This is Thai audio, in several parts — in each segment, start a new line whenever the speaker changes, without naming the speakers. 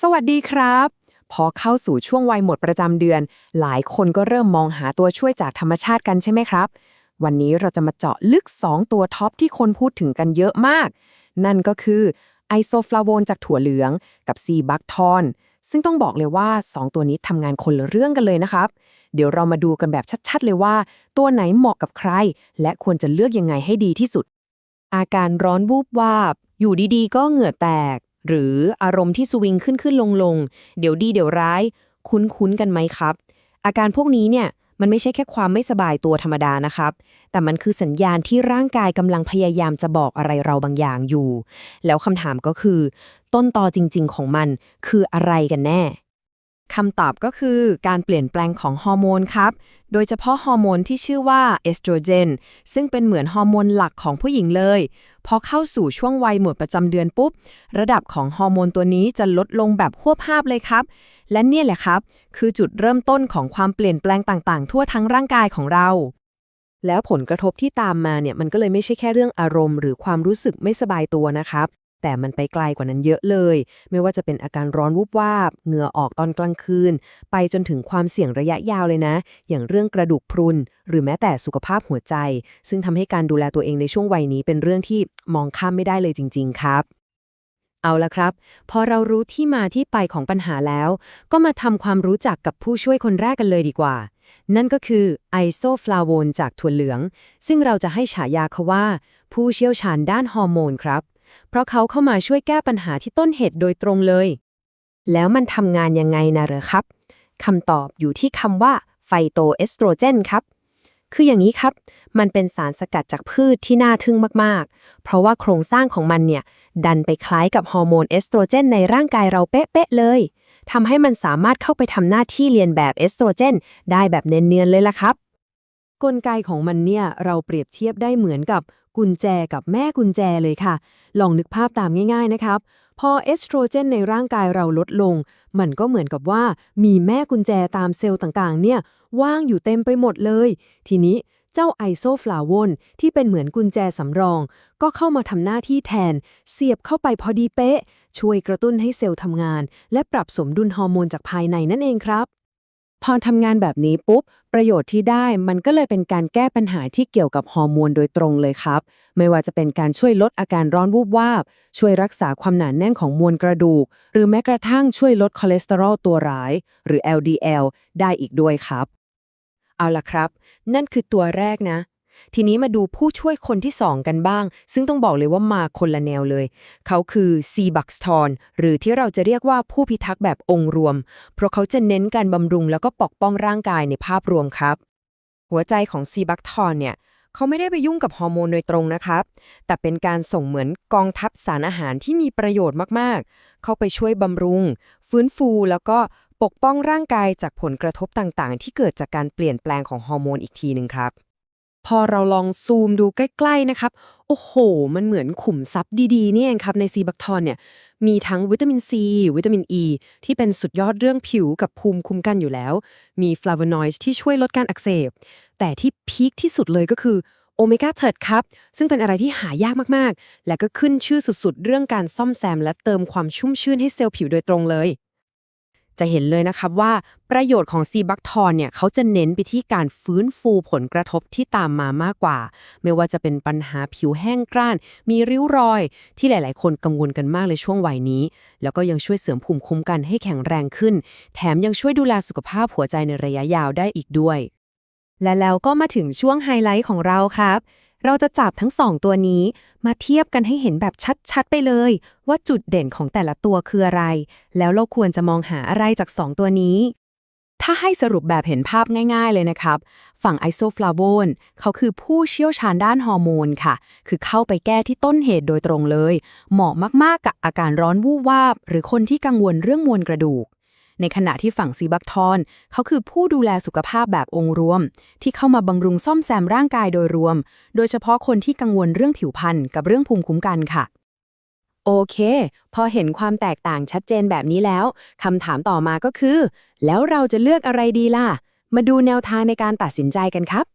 สวัสดีครับ พอเข้าสู่ช่วงวัยหมดประจำเดือน หลายคนก็เริ่มมองหาตัวช่วยจากธรรมชาติกันใช่ไหมครับ วันนี้เราจะมาเจาะลึก 2 ตัวท็อปที่คนพูดถึงกันเยอะมาก นั่นก็คือไอโซฟลาโวนจากถั่วเหลือง กับซีบัคทอน ซึ่งต้องบอกเลยว่า 2 ตัวนี้ทำงานคนละเรื่องกันเลยนะครับ เดี๋ยวเรามาดูกันแบบชัดๆ เลยว่า ตัวไหนเหมาะกับใคร และควรจะเลือกยังไงให้ดีที่สุด อาการร้อนวูบวาบ อยู่ดีๆ ก็เหงื่อแตก หรืออารมณ์ที่สวิงขึ้นขึ้นลงลงเดี๋ยวดีเดี๋ยวร้าย คุ้นๆกันไหมครับ อาการพวกนี้เนี่ยมันไม่ใช่แค่ความไม่สบายตัวธรรมดานะครับ แต่มันคือสัญญาณที่ร่างกายกำลังพยายามจะบอกอะไรเราบางอย่างอยู่ แล้วคำถามก็คือ ต้นตอจริง ๆ ของมันคืออะไรกันแน่ คำตอบก็คือการเปลี่ยนแปลงของฮอร์โมนครับ โดยเฉพาะฮอร์โมนที่ชื่อว่าเอสโตรเจน ซึ่งเป็นเหมือนฮอร์โมนหลักของผู้หญิงเลย พอเข้าสู่ช่วงวัยหมดประจำเดือนปุ๊บ ระดับของฮอร์โมนตัวนี้จะลดลงแบบหวบภาพเลยครับ และเนี่ยแหละครับ คือจุดเริ่มต้นของความเปลี่ยนแปลงต่างๆ ทั่วทั้งร่างกายของเรา แล้วผลกระทบที่ตามมาเนี่ยมันก็เลยไม่ใช่แค่เรื่องอารมณ์ หรือความรู้สึกไม่สบายตัวนะครับ แต่มันไปไกลกว่านั้นเยอะเลย ไม่ว่าจะเป็นอาการร้อนวูบวาบ เหงื่อออกตอนกลางคืน ไปจนถึงความเสี่ยงระยะยาวเลยนะ อย่างเรื่องกระดูกพรุน หรือแม้แต่สุขภาพหัวใจ ซึ่งทำให้การดูแลตัวเองในช่วงวัยนี้เป็นเรื่องที่มองข้ามไม่ได้เลยจริง ๆ ครับเอาละครับ พอเรารู้ที่มาที่ไปของปัญหาแล้ว ก็มาทำความรู้จักกับผู้ช่วยคนแรกกันเลยดีกว่า นั่นก็คือไอโซฟลาโวนจากถั่วเหลือง ซึ่งเราจะให้ฉายาเขาว่า ผู้เชี่ยวชาญด้านฮอร์โมนครับ เพราะเขาเข้ามาช่วยแก้ปัญหาที่ต้นเหตุโดยตรงเลย แล้วมันทำงานยังไงนะเหรอครับคำตอบอยู่ที่คำว่าไฟโตเอสโตรเจนครับคืออย่างนี้ครับ มันเป็นสารสกัดจากพืชที่น่าทึ่งมาก ๆ เพราะว่าโครงสร้างของมันเนี่ย ดันไปคล้ายกับฮอร์โมนเอสโตรเจนในร่างกายเราเป๊ะๆเลย ทำให้มันสามารถเข้าไปทำหน้าที่เรียนแบบเอสโตรเจนได้แบบเนียนๆเลยล่ะครับ กลไกของมันเนี่ยเราเปรียบเทียบได้เหมือนกับกุญแจกับแม่กุญแจเลยค่ะ ลองนึกภาพตามง่ายๆนะครับ พอเอสโตรเจนในร่างกายเราลดลง มันก็เหมือนกับว่ามีแม่กุญแจตามเซลล์ต่างๆ เนี่ยว่างอยู่เต็มไปหมดเลย ทีนี้เจ้าไอโซฟลาวนที่เป็นเหมือนกุญแจสำรอง ก็เข้ามาทำหน้าที่แทน เสียบเข้าไปพอดีเป๊ะ ช่วยกระตุ้นให้เซลล์ทำงาน และปรับสมดุลฮอร์โมนจากภายในนั่นเองครับ พอทำงานแบบนี้ปุ๊บ ประโยชน์ที่ได้มันก็เลยเป็นการแก้ปัญหาที่เกี่ยวกับฮอร์โมนโดยตรงเลยครับ ไม่ว่าจะเป็นการช่วยลดอาการร้อนวูบวาบ ช่วยรักษาความหนาแน่นของมวลกระดูก หรือแม้กระทั่งช่วยลดคอเลสเตอรอลตัวร้าย หรือ LDL ได้อีกด้วยครับ เอาล่ะครับ นั่นคือตัวแรกนะ ทีนี้มาดูผู้ช่วยคนที่2กันบ้าง ซึ่งต้องบอกเลยว่ามาคนละแนวเลย เขาคือซีบักสทอนหรือที่เราจะเรียกว่าผู้พิทักษ์แบบองค์รวม เพราะเขาจะเน้นการบำรุงแล้วก็ปกป้องร่างกายในภาพรวมครับ หัวใจของซีบักทอนเนี่ยเขาไม่ได้ไปยุ่งกับฮอร์โมนโดยตรงนะครับ แต่เป็นการส่งเหมือนกองทัพสารอาหารที่มีประโยชน์มากๆ เข้าไปช่วยบำรุง ฟื้นฟูแล้วก็ปกป้องร่างกายจากผลกระทบต่างๆ ที่เกิดจากการเปลี่ยนแปลงของฮอร์โมนอีกทีหนึ่งครับ พอเราลองซูมดูใกล้ ๆ นะครับ โอ้โห มันเหมือนขุมทรัพย์ดีๆนี่เองครับในซีบักทอนเนี่ย มีทั้งวิตามินซี วิตามินอ e, ีที่เป็นสุดยอดเรื่องผิวกับภูมิคุ้มกันอยู่แล้ว มีฟลาโวนอยด์ที่ช่วยลดการอักเสบ แต่ที่พีคที่สุดเลยก็คือโอเมก้าเทิร์ดครับ ซึ่งเป็นอะไรที่หายากมาก ๆ และก็ขึ้นชื่อสุด ๆ เรื่องการซ่อมแซมและเติมความชุ่มชื่นให้เซลล์ผิวโดยตรงเลย จะเห็นเลยนะครับว่าประโยชน์ของซีบักทอนเนี่ยเขาจะเน้นไปที่การฟื้นฟูผลกระทบที่ตามมามากกว่า ไม่ว่าจะเป็นปัญหาผิวแห้งกร้าน มีริ้วรอย ที่หลาย ๆ คนกังวลกันมากในช่วงวัยนี้ แล้วก็ยังช่วยเสริมภูมิคุ้มกันให้แข็งแรงขึ้น แถมยังช่วยดูแลสุขภาพหัวใจในระยะยาวได้อีกด้วย และแล้วก็มาถึงช่วงไฮไลท์ของเราครับ เราจะจับทั้งสองตัวนี้ มาเทียบกันให้เห็นแบบชัดๆ ไปเลย ว่าจุดเด่นของแต่ละตัวคืออะไร แล้วเราควรจะมองหาอะไรจากสองตัวนี้ ถ้าให้สรุปแบบเห็นภาพง่าย ๆ เลยนะครับ ฝั่งไอโซฟลาโวนเขาคือผู้เชี่ยวชาญด้านฮอร์โมนค่ะ คือเข้าไปแก้ที่ต้นเหตุโดยตรงเลย เหมาะมากๆ กับอาการร้อนวูบวาบ หรือคนที่กังวลเรื่องมวลกระดูก ในขณะที่ฝั่งซีบักทอนเขาคือผู้ดูแลสุขภาพแบบองค์รวม ที่เข้ามาบำรุงซ่อมแซมร่างกายโดยรวม โดยเฉพาะคนที่กังวลเรื่องผิวพรรณกับเรื่องภูมิคุ้มกันค่ะ โอเค พอเห็นความแตกต่างชัดเจนแบบนี้แล้วคำถามต่อมาก็คือ แล้วเราจะเลือกอะไรดีล่ะ มาดูแนวทางในการตัดสินใจกันครับ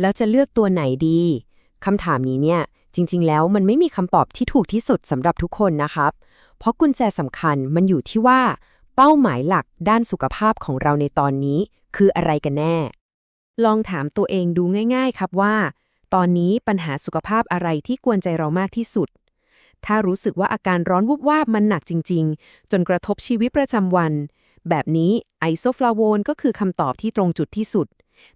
แล้วจะเลือกตัวไหนดีคำถามนี้เนี่ยจริง ๆ แล้วมันไม่มีคำตอบที่ถูกที่สุดสำหรับทุกคนนะครับ
เพราะกุญแจสำคัญมันอยู่ที่ว่า เป้าหมายหลักด้านสุขภาพของเราในตอนนี้ คืออะไรกันแน่ ลองถามตัวเองดูง่าย ๆ ครับว่า ตอนนี้ปัญหาสุขภาพอะไรที่กวนใจเรามากที่สุด ถ้ารู้สึกว่าอาการร้อนวุบวาบมันหนักจริง ๆ จนกระทบชีวิตประจำวัน แบบนี้ไอโซฟลาโวนก็คือคำตอบที่ตรงจุดที่สุด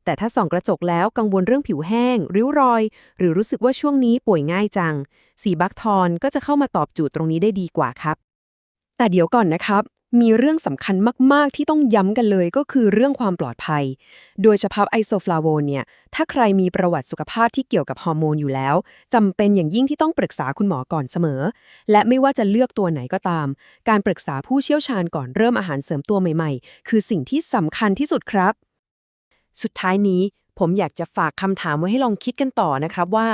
แต่ถ้าส่องกระจกแล้วกังวลเรื่องผิวแห้ง ริ้วรอย หรือรู้สึกว่าช่วงนี้ป่วยง่ายจัง สีบักทอนก็จะเข้ามาตอบโจทย์ตรงนี้ได้ดีกว่าครับ
แต่เดี๋ยวก่อนนะครับ มีเรื่องสำคัญมาก ๆ ที่ต้องย้ำกันเลยก็คือเรื่องความปลอดภัย โดยเฉพาะไอโซฟลาโวนเนี่ย ถ้าใครมีประวัติสุขภาพที่เกี่ยวกับฮอร์โมนอยู่แล้วจำเป็นอย่างยิ่งที่ต้องปรึกษาคุณหมอก่อนเสมอ และไม่ว่าจะเลือกตัวไหนก็ตาม การปรึกษาผู้เชี่ยวชาญก่อนเริ่มอาหารเสริมตัวใหม่ ๆ คือสิ่งที่สำคัญที่สุดครับ
สุดท้ายนี้ ผมอยากจะฝากคำถามไว้ให้ลองคิดกันต่อนะครับว่า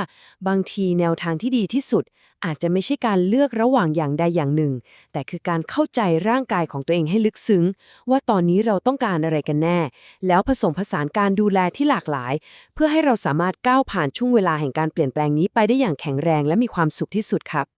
บางทีแนวทางที่ดีที่สุด อาจจะไม่ใช่การเลือกระหว่างอย่างใดอย่างหนึ่ง แต่คือการเข้าใจร่างกายของตัวเองให้ลึกซึ้ง ว่าตอนนี้เราต้องการอะไรกันแน่ แล้วผสมผสานการดูแลที่หลากหลาย เพื่อให้เราสามารถก้าวผ่านช่วงเวลาแห่งการเปลี่ยนแปลงนี้ไปได้อย่างแข็งแรงและมีความสุขที่สุดครับ